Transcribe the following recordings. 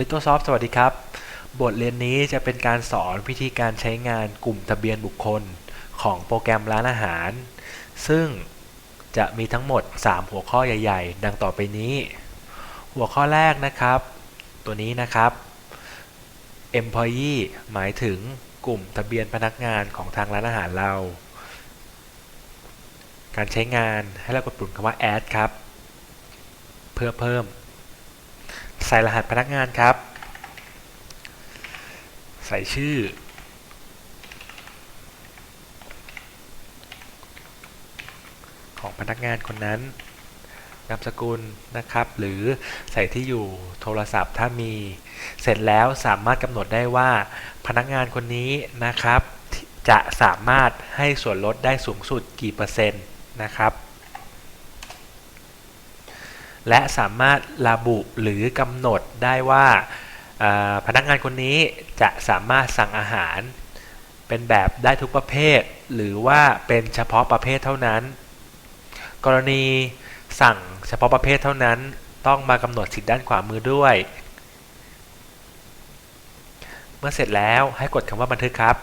LittoSoft สวัสดีครับ บทเรียนนี้จะเป็นการสอนวิธีการใช้งานกลุ่มทะเบียนบุคคลของโปรแกรมร้านอาหาร ซึ่งจะมีทั้งหมด 3 หัวข้อใหญ่ ๆ ดังต่อไปนี้ หัวข้อแรกนะครับ ตัวนี้นะครับ Employee หมายถึงกลุ่มทะเบียนพนักงานของทางร้านอาหารเรา การใช้งานให้เรากดปุ่มคำว่า add ครับ เพื่อเพิ่ม ใส่รหัสพนักงานครับ ใส่ชื่อ ของพนักงานคนนั้นนามสกุลนะครับ หรือใส่ที่อยู่โทรศัพท์ถ้ามีเสร็จแล้วสามารถกำหนดได้ว่าพนักงานคนนี้นะครับ จะสามารถให้ส่วนลดได้สูงสุดกี่เปอร์เซ็นต์นะครับ และสามารถระบุหรือกำหนดได้ว่าพนักงานคนนี้จะสามารถสั่งอาหาร เป็นแบบได้ทุกประเภท หรือว่าเป็นเฉพาะประเภทเท่านั้น กรณีสั่งเฉพาะประเภทเท่านั้น ต้องมากำหนดสิทธิ์ด้านขวามือด้วย เมื่อเสร็จแล้วให้กดคำว่าบันทึกครับ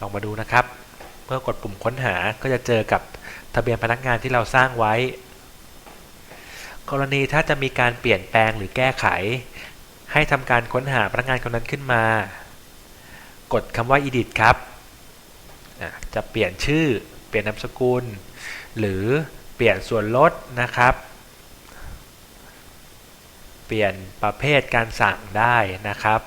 ลองมาดูนะครับ เมื่อกดปุ่มค้นหาก็จะเจอกับ ทะเบียนพนักงานที่เราสร้างไว้ กรณีถ้าจะมีการเปลี่ยนแปลงหรือแก้ไข ให้ทำการค้นหาพนักงานคนนั้นขึ้นมา กดคำว่า edit ครับ จะเปลี่ยนชื่อ เปลี่ยนนามสกุล หรือเปลี่ยนส่วนลดนะครับ เปลี่ยนประเภทการสั่งได้นะครับ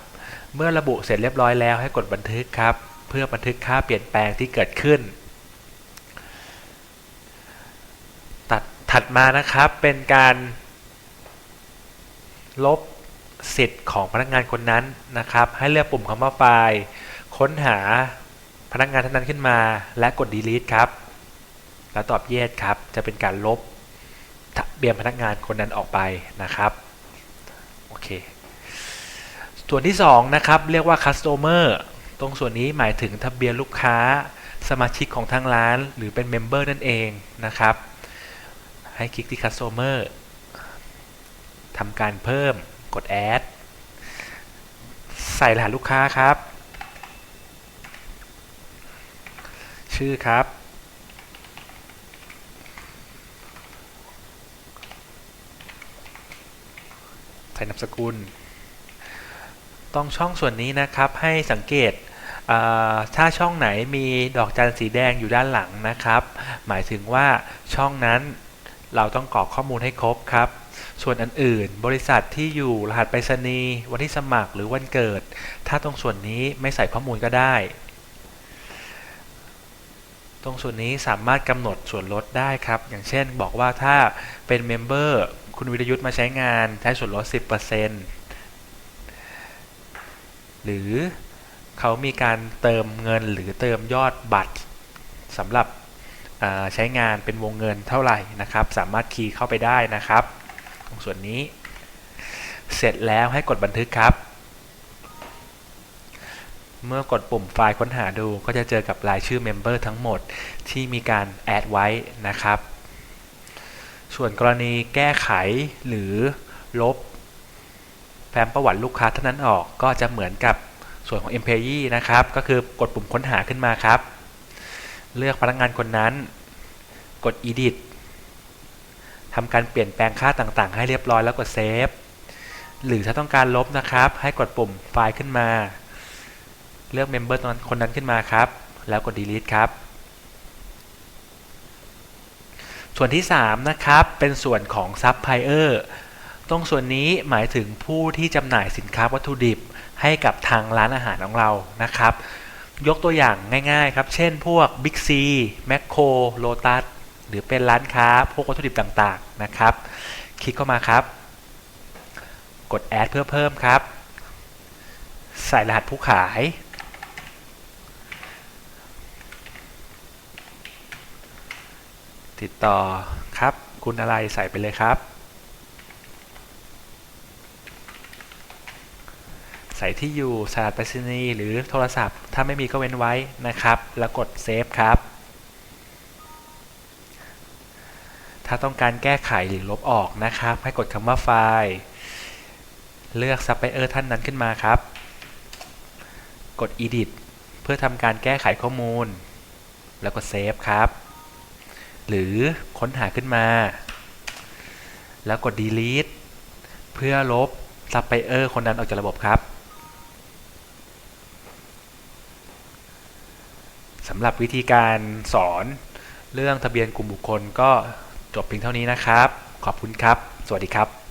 เมื่อระบุเสร็จเรียบร้อยแล้วให้กดบันทึกครับ เพื่อบันทึกค่าเปลี่ยนแปลงที่เกิดขึ้น ถัดมานะครับเป็นการลบสิทธิ์ของพนักงานคนนั้นนะครับ ให้เลือกปุ่มคำว่าไฟล์ค้นหาพนักงานท่านนั้นขึ้นมา และกด delete ครับ แล้วตอบ yes ครับ จะเป็นการลบทะเบียนพนักงานคนนั้นออกไปนะครับโอเคส่วนที่2นะครับเรียกว่า customer ตรงส่วนนี้หมายถึงทะเบียนลูกค้าสมาชิกของทางร้าน หรือเป็นเมมเบอร์นั่นเองนะครับ ให้คลิกที่ Customer ทำการเพิ่มกด Add ใส่รหัสลูกค้าครับ ชื่อครับ ใส่นามสกุล ต้องช่องส่วนนี้นะครับให้สังเกตถ้าช่องไหนมีดอกจันสีแดงอยู่ด้านหลังนะครับ หมายถึงว่าช่องนั้น เราต้องกรอกข้อมูลให้ครบครับ ส่วนอันอื่น บริษัทที่อยู่รหัสไปรษณีย์วันที่สมัครหรือวันเกิด ถ้าตรงส่วนนี้ไม่ใส่ข้อมูลก็ได้ ตรงส่วนนี้สามารถกำหนดส่วนลดได้ครับ อย่างเช่นบอกว่าถ้าเป็นเมมเบอร์คุณวิทยุทธ์มาใช้งานใช้ส่วนลด 10%หรือเขามีการเติมเงินหรือเติมยอดบัตรสำหรับ ใช้งานเป็นวงเงินเท่าไหร่นะครับ สามารถคีย์เข้าไปได้นะครับ ตรงส่วนนี้ เสร็จแล้วให้กดบันทึกครับ เมื่อกดปุ่มไฟล์ค้นหาดูก็จะเจอกับรายชื่อเมมเบอร์ทั้งหมดที่มีการแอดไว้นะครับ ส่วนกรณีแก้ไขหรือลบแฟ้มประวัติลูกค้าท่านั้นออกก็จะเหมือนกับส่วนของ Employee นะครับ ก็คือกดปุ่มค้นหาขึ้นมาครับ เลือกพนักงานคนนั้น กด edit ทำการเปลี่ยนแปลงค่าต่างๆ ให้เรียบร้อยแล้วกด save หรือถ้าต้องการลบนะครับ ให้กดปุ่มไฟล์ขึ้นมา เลือก member ตคนนั้นขึ้นมาครับ แล้วกด delete ครับ ส่วนที่ 3 นะครับ เป็นส่วนของ supplier ตรงส่วนนี้หมายถึงผู้ที่จำหน่ายสินค้าวัตถุดิบให้กับทางร้านอาหารของเรานะครับ ยกตัวอย่างง่ายๆครับ เช่นพวก Big C m คโครโลตัสหรือเป็นร้านค้าพวกวัตถุดิบต่างๆนะครับ คลิกเข้ามาครับ กดแอดเพื่อเพิ่มครับ ใส่รหัสผู้ขาย ติดต่อครับ คุณอะไรใส่ไปเลยครับ ส่ที่อยู่สถานไปรษณีย์หรือโทรศัพท์ ถ้าไม่มีก็เว้นไว้นะครับ แล้วกดเซฟครับ ถ้าต้องการแก้ไขหรือลบออกนะครับ ให้กดคำว่าไฟล์ เลือกซัพพลายเออร์ท่านนั้นขึ้นมาครับ กด edit เพื่อทำการแก้ไขข้อมูล แล้วก็เซฟครับ หรือค้นหาขึ้นมา แล้วกด delete เพื่อลบซัพพลายเออร์คนนั้นออกจากระบบครับ สำหรับวิธีการสอนเรื่องทะเบียนกลุ่มบุคคลก็จบเพียงเท่านี้นะครับ ขอบคุณครับ สวัสดีครับ